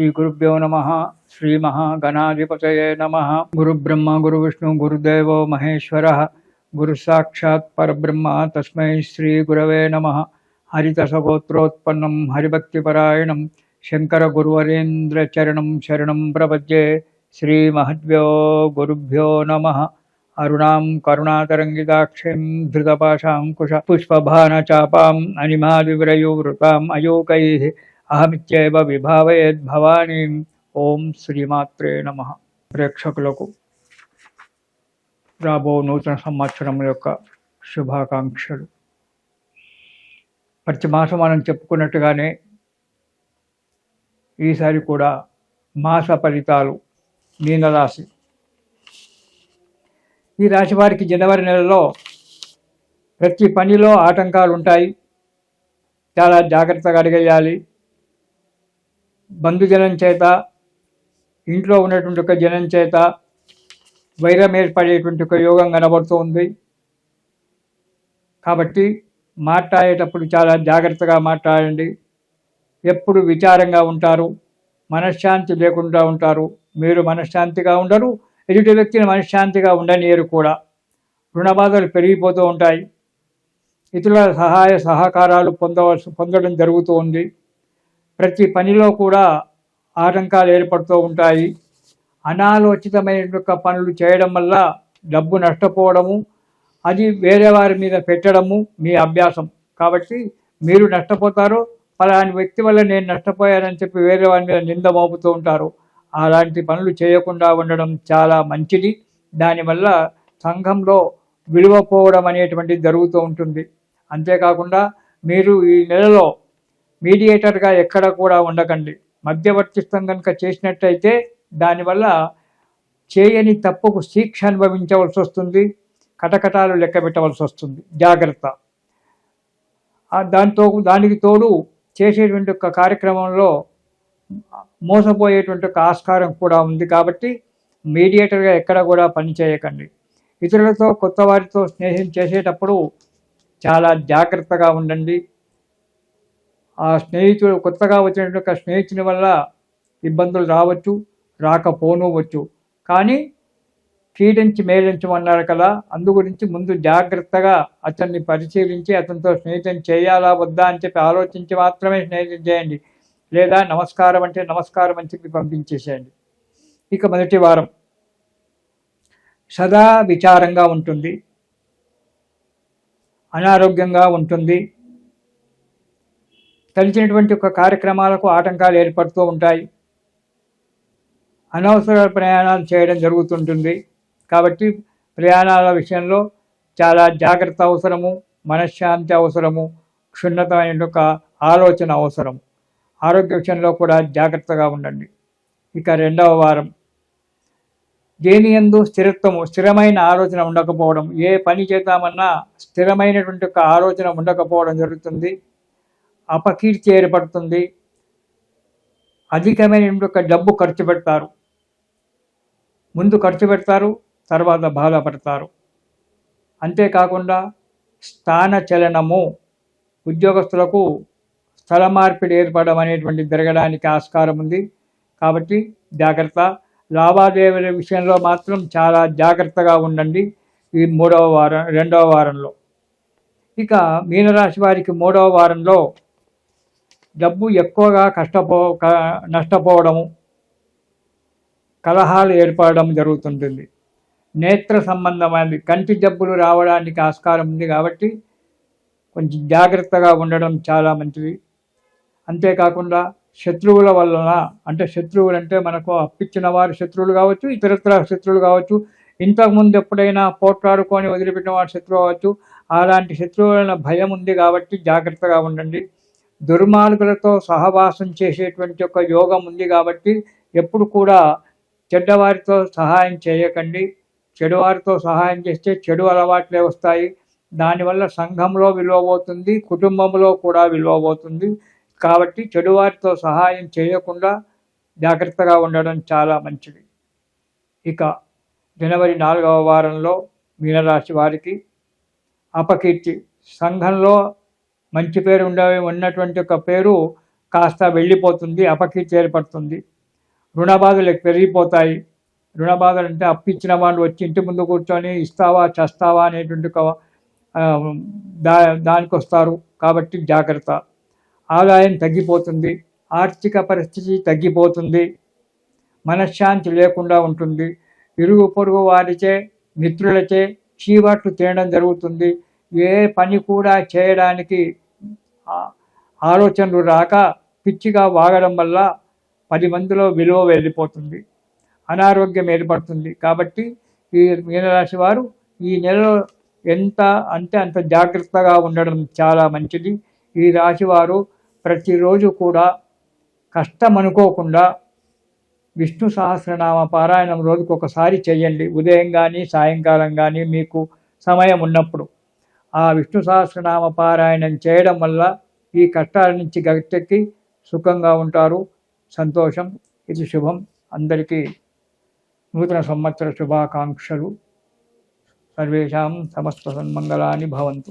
श्रीगुरुभ्यो नमः, श्रीमहागणाधिपतये नमः। गुरुब्रह्म, गुरुविष्णु, गुरुदेवो महेश्वरः, गुरुसाक्षात् परब्रह्म तस्मै श्रीगुरवे नमः। हरितसगोत्रोत्पन्नं हरिभक्तिपरायणं, शङ्करगुरुवरेन्द्रचरणं शरणं प्रपद्ये श्रीमहद्भ्यो गुरुभ्यो नमः। अरुणां करुणातरङ्गिताक्षीं धृतपाशाङ्कुश पुष्पभानचापाम् अनिमादिव्रयुवृताम् अयोकैः అహమిత్యవ విభావయద్ భవానీ. ఓం శ్రీమాత్రే నమ. ప్రేక్షకులకు రాబో నూతన సంవత్సరం యొక్క శుభాకాంక్షలు. ప్రతి మాసం మనం చెప్పుకున్నట్టుగానే ఈసారి కూడా మాస ఫలితాలు మీనరాశి. ఈ రాశి వారికి జనవరి నెలలో ప్రతి పనిలో ఆటంకాలు ఉంటాయి చాలా జాగ్రత్తగా అడిగేయాలి. బంధుజనం చేత ఇంట్లో ఉన్నటువంటి ఒక జనం చేత వైరం ఏర్పడేటువంటి ఒక యోగం కనబడుతూ ఉంది. కాబట్టి మాట్లాడేటప్పుడు చాలా జాగ్రత్తగా మాట్లాడండి. ఎప్పుడు విచారంగా ఉంటారు మనశ్శాంతి లేకుండా ఉంటారు. మీరు మనశ్శాంతిగా ఉండరు ఎదుటి వ్యక్తిని మనశ్శాంతిగా ఉండనియరు కూడా. రుణబాధలు పెరిగిపోతూ ఉంటాయి. ఇతరుల సహాయ సహకారాలు పొందవలసి పొందడం జరుగుతూ ఉంది. ప్రతి పనిలో కూడా ఆటంకాలు ఏర్పడుతూ ఉంటాయి. అనాలోచితమైన పనులు చేయడం వల్ల డబ్బు నష్టపోవడము అది వేరే వారి మీద పెట్టడము మీ అభ్యాసం. కాబట్టి మీరు నష్టపోతారు ఫలాని వ్యక్తి వల్ల నేను నష్టపోయానని చెప్పి వేరే వారి మీద నింద మోపుతూ ఉంటారు. అలాంటి పనులు చేయకుండా ఉండడం చాలా మంచిది. దానివల్ల సంఘంలో విలువ పోవడం అనేటువంటిది జరుగుతూ ఉంటుంది. అంతేకాకుండా మీరు ఈ నెలలో మీడియేటర్గా ఎక్కడ కూడా ఉండకండి. మధ్యవర్తిత్వం కనుక చేసినట్టయితే దానివల్ల చేయని తప్పుకు శిక్ష అనుభవించవలసి వస్తుంది. కటకటాలు లెక్క పెట్టవలసి వస్తుంది. జాగ్రత్త. దాంతో దానికి తోడు చేసేటువంటి ఒక కార్యక్రమంలో మోసపోయేటువంటి ఒక ఆస్కారం కూడా ఉంది కాబట్టి మీడియేటర్గా ఎక్కడ కూడా పని చేయకండి. ఇతరులతో కొత్త వారితో స్నేహం చేసేటప్పుడు చాలా జాగ్రత్తగా ఉండండి. ఆ స్నేహితుడు కొత్తగా వచ్చినటువంటి స్నేహితుని వల్ల ఇబ్బందులు రావచ్చు రాకపోనవచ్చు. కానీ కీడించి మేలించమన్నారు కదా అందు గురించి ముందు జాగ్రత్తగా అతన్ని పరిశీలించి అతనితో స్నేహితం చేయాలా వద్దా అని చెప్పి ఆలోచించి మాత్రమే స్నేహితం చేయండి. లేదా నమస్కారం అంటే నమస్కారం అని చెప్పి పంపించేసేయండి. ఇక మొదటి వారం. సదా విచారంగా ఉంటుంది. అనారోగ్యంగా ఉంటుంది. తలిచినటువంటి ఒక కార్యక్రమాలకు ఆటంకాలు ఏర్పడుతూ ఉంటాయి. అనవసర ప్రయాణాలు చేయడం జరుగుతుంటుంది. కాబట్టి ప్రయాణాల విషయంలో చాలా జాగ్రత్త అవసరము మనశ్శాంతి అవసరము క్షుణ్ణతమైన ఒక ఆలోచన అవసరం. ఆరోగ్య విషయంలో కూడా జాగ్రత్తగా ఉండండి. ఇక రెండవ వారం. దేని ఎందు స్థిరత్వము స్థిరమైన ఆలోచన ఉండకపోవడం ఏ పని చేద్దామన్నా స్థిరమైనటువంటి ఒక ఆలోచన ఉండకపోవడం జరుగుతుంది. అపకీర్తి ఏర్పడుతుంది. అధికమైన యొక్క డబ్బు ఖర్చు పెడతారు. ముందు ఖర్చు పెడతారు తర్వాత బాధపడతారు. అంతేకాకుండా స్థాన చలనము ఉద్యోగస్తులకు స్థల మార్పిడి ఏర్పడడం అనేటువంటి జరగడానికి ఆస్కారం ఉంది. కాబట్టి జాగ్రత్త. లావాదేవీల విషయంలో మాత్రం చాలా జాగ్రత్తగా ఉండండి ఈ మూడవ వారం రెండవ వారంలో. ఇక మీనరాశి వారికి మూడవ వారంలో డబ్బు ఎక్కువగా కష్టపో నష్టపోవడము కలహాలు ఏర్పడడం జరుగుతుంటుంది. నేత్ర సంబంధమైనది కంటి జబ్బులు రావడానికి ఆస్కారం ఉంది కాబట్టి కొంచెం జాగ్రత్తగా ఉండడం చాలా మంచిది. అంతేకాకుండా శత్రువుల వలన అంటే శత్రువులు అంటే మనకు అప్పించిన వారు శత్రువులు కావచ్చు ఇతరత్ర శత్రువులు కావచ్చు ఇంతకుముందు ఎప్పుడైనా పోట్లాడుకొని వదిలిపెట్టిన వారు శత్రువు కావచ్చు అలాంటి శత్రువుల భయం ఉంది కాబట్టి జాగ్రత్తగా ఉండండి. దుర్మార్గులతో సహవాసం చేసేటువంటి ఒక యోగం ఉంది కాబట్టి ఎప్పుడు కూడా చెడ్డవారితో సహాయం చేయకండి. చెడువారితో సహాయం చేస్తే చెడు అలవాట్లే వస్తాయి. దానివల్ల సంఘంలో విలువ పోతుంది కుటుంబంలో కూడా విలువ పోతుంది. కాబట్టి చెడువారితో సహాయం చేయకుండా జాగ్రత్తగా ఉండడం చాలా మంచిది. ఇక జనవరి నాలుగవ వారంలో మీనరాశి వారికి అపకీర్తి. సంఘంలో మంచి పేరు ఉండే ఉన్నటువంటి ఒక పేరు కాస్త వెళ్ళిపోతుంది అపకీర్తి ఏర్పడుతుంది రుణ బాధలు పెరిగిపోతాయి. రుణ బాధలు అంటే అప్పిచ్చిన వాళ్ళు వచ్చి ఇంటి ముందు కూర్చొని ఇస్తావా చేస్తావా అనేటువంటి ఒక, దా దానికి వస్తారు. కాబట్టి జాగ్రత్త. ఆదాయం తగ్గిపోతుంది. ఆర్థిక పరిస్థితి తగ్గిపోతుంది. మనశ్శాంతి లేకుండా ఉంటుంది. ఇరుగు పొరుగు వారిచే మిత్రులచే చీవాట్లు తినడం జరుగుతుంది. ఏ పని కూడా చేయడానికి ఆలోచనలు రాక పిచ్చిగా వాగడం వల్ల పది మందిలో విలువ వెళ్ళిపోతుంది. అనారోగ్యం ఏర్పడుతుంది. కాబట్టి ఈ మీనరాశి వారు ఈ నెలలో ఎంత అంటే అంత జాగ్రత్తగా ఉండడం చాలా మంచిది. ఈ రాశి వారు ప్రతిరోజు కూడా కష్టం అనుకోకుండా విష్ణు సహస్రనామ పారాయణం రోజుకు ఒకసారి చేయండి. ఉదయం కానీ సాయంకాలం కానీ మీకు సమయం ఉన్నప్పుడు. ఆ విష్ణు సహస్రనామ పారాయణం చేయడం వల్ల ఈ కష్టాల నుంచి గట్టెక్కి సుఖంగా ఉంటారు. సంతోషం. ఇది శుభం. అందరికీ నూతన సంవత్సర శుభాకాంక్షలు. సర్వేషాం సమస్త సన్మంగళాన్ని భవంతు.